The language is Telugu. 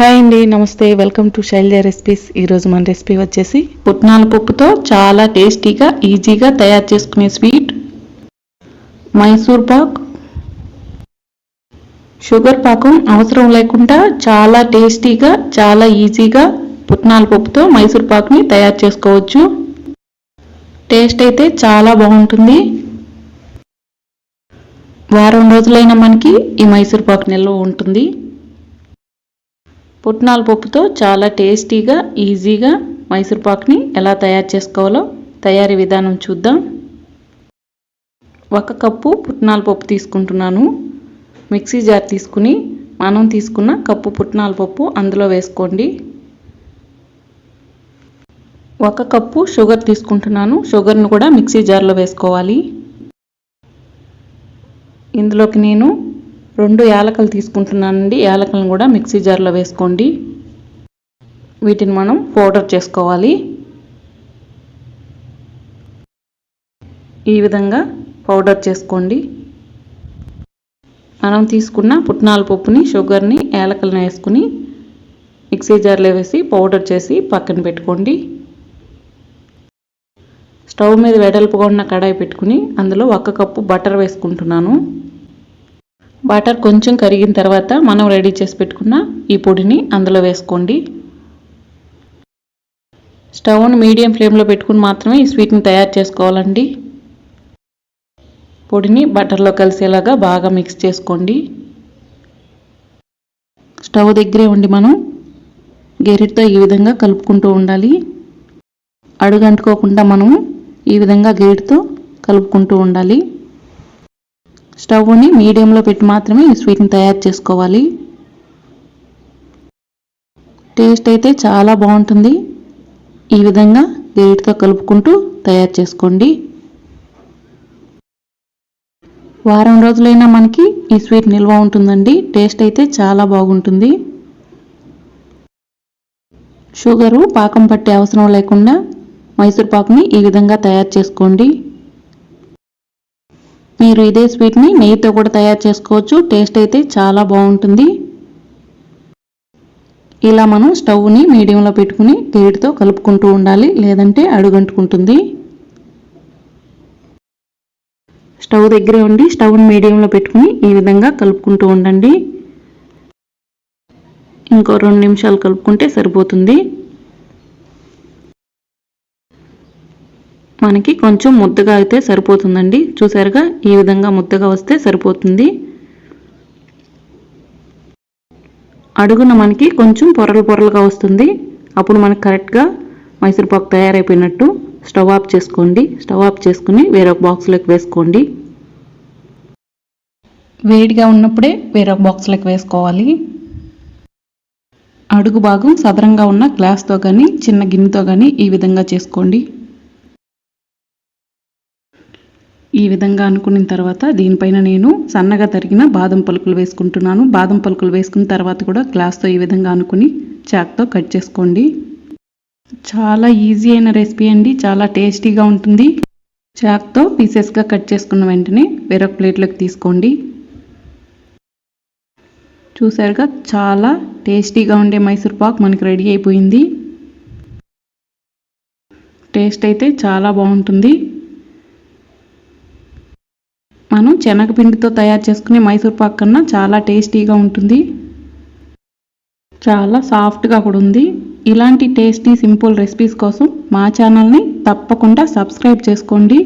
హాయ్ అండి నమస్తే. వెల్కమ్ టు శైలజ రెసిపీస్ ఈరోజు మన రెసిపీ వచ్చేసి పుట్నాల పప్పుతో చాలా టేస్టీగా ఈజీగా తయారు చేసుకునే స్వీట్ మైసూర్ పాక్. షుగర్ పాకం అవసరం లేకుండా చాలా టేస్టీగా చాలా ఈజీగా పుట్నాల పప్పుతో మైసూర్ పాక్ని తయారు చేసుకోవచ్చు. టేస్ట్ అయితే చాలా బాగుంటుంది. వారం రోజులైన మనకి ఈ మైసూర్ పాక్ నిల్వ ఉంటుంది. పుట్నాల పప్పుతో చాలా టేస్టీగా ఈజీగా మైసూర్ పాక్ని ఎలా తయారు చేసుకోవాలో తయారీ విధానం చూద్దాం. ఒక కప్పు పుట్నాల పప్పు తీసుకుంటున్నాను. మిక్సీ జార్ తీసుకుని మనం తీసుకున్న కప్పు పుట్నాల పప్పు అందులో వేసుకోండి. ఒక కప్పు షుగర్ తీసుకుంటున్నాను. షుగర్ను కూడా మిక్సీ జార్లో వేసుకోవాలి. ఇందులోకి నేను రెండు యాలకలు తీసుకుంటున్నానండి. యాలకలను కూడా మిక్సీ జార్లో వేసుకోండి. వీటిని మనం పౌడర్ చేసుకోవాలి. ఈ విధంగా పౌడర్ చేసుకోండి. మనం తీసుకున్న పుట్నాల పప్పుని షుగర్ని యాలకలను వేసుకుని మిక్సీ జార్లో వేసి పౌడర్ చేసి పక్కన పెట్టుకోండి. స్టవ్ మీద వెడల్పుగా ఉన్న కడాయి పెట్టుకుని అందులో ఒక కప్పు బటర్ వేసుకుంటున్నాను. బటర్ కొంచెం కరిగిన తర్వాత మనం రెడీ చేసి పెట్టుకున్న ఈ పొడిని అందులో వేసుకోండి. స్టవ్ను మీడియం ఫ్లేమ్లో పెట్టుకుని మాత్రమే ఈ స్వీట్ని తయారు చేసుకోవాలండి. పొడిని బటర్లో కలిసేలాగా బాగా మిక్స్ చేసుకోండి. స్టవ్ దగ్గరే ఉండి మనం గెరిటితో ఈ విధంగా కలుపుకుంటూ ఉండాలి. అడుగంటుకోకుండా మనము ఈ విధంగా గెరిటితో కలుపుకుంటూ ఉండాలి. స్టవ్ని మీడియంలో పెట్టి మాత్రమే ఈ స్వీట్ని తయారు చేసుకోవాలి. టేస్ట్ అయితే చాలా బాగుంటుంది. ఈ విధంగా గెరిటితో కలుపుకుంటూ తయారు చేసుకోండి. వారం రోజులైనా మనకి ఈ స్వీట్ నిల్వ ఉంటుందండి. టేస్ట్ అయితే చాలా బాగుంటుంది. షుగరు పాకం పట్టే అవసరం లేకుండా మైసూర్ పాకుని ఈ విధంగా తయారు చేసుకోండి. మీరు ఇదే స్వీట్ని నెయ్యితో కూడా తయారు చేసుకోవచ్చు. టేస్ట్ అయితే చాలా బాగుంటుంది. ఇలా మనం స్టవ్ని మీడియంలో పెట్టుకుని గేటుతో కలుపుకుంటూ ఉండాలి లేదంటే అడుగంటుకుంటుంది. స్టవ్ దగ్గరే ఉండి స్టవ్ని మీడియంలో పెట్టుకుని ఈ విధంగా కలుపుకుంటూ ఉండండి. ఇంకో రెండు నిమిషాలు కలుపుకుంటే సరిపోతుంది. మనకి కొంచెం ముద్దగా అయితే సరిపోతుందండి. చూసారుగా? ఈ విధంగా ముద్దగా వస్తే సరిపోతుంది. అడుగున మనకి కొంచెం పొరలు పొరలుగా వస్తుంది. అప్పుడు మనకి కరెక్ట్గా మైసూర్పాకు తయారైపోయినట్టు స్టవ్ ఆఫ్ చేసుకోండి. స్టవ్ ఆఫ్ చేసుకుని వేరొక బాక్స్లోకి వేసుకోండి. వేడిగా ఉన్నప్పుడే వేరొక బాక్స్లోకి వేసుకోవాలి. అడుగు భాగం సదరంగా ఉన్న గ్లాస్తో కానీ చిన్న గిన్నెతో కానీ ఈ విధంగా చేసుకోండి. ఈ విధంగా అనుకున్న తర్వాత దీనిపైన నేను సన్నగా తరిగిన బాదం పలుకులు వేసుకుంటున్నాను. బాదం పలుకులు వేసుకున్న తర్వాత కూడా గ్లాస్తో ఈ విధంగా అనుకుని చాక్తో కట్ చేసుకోండి. చాలా ఈజీ అయిన రెసిపీ అండి. చాలా టేస్టీగా ఉంటుంది. చాక్తో పీసెస్గా కట్ చేసుకున్న వెంటనే వేరొక ప్లేట్లోకి తీసుకోండి. చూసారుగా చాలా టేస్టీగా ఉండే మైసూర్ పాక్ మనకి రెడీ అయిపోయింది. టేస్ట్ అయితే చాలా బాగుంటుంది. మనం శనగపిండితో తయారు చేసుకునే మైసూర్ పాక్ కన్నా చాలా టేస్టీగా ఉంటుంది. చాలా సాఫ్ట్గా కూడా ఉంది. ఇలాంటి టేస్టీ సింపుల్ రెసిపీస్ కోసం మా ఛానల్ని తప్పకుండా సబ్స్క్రైబ్ చేసుకోండి.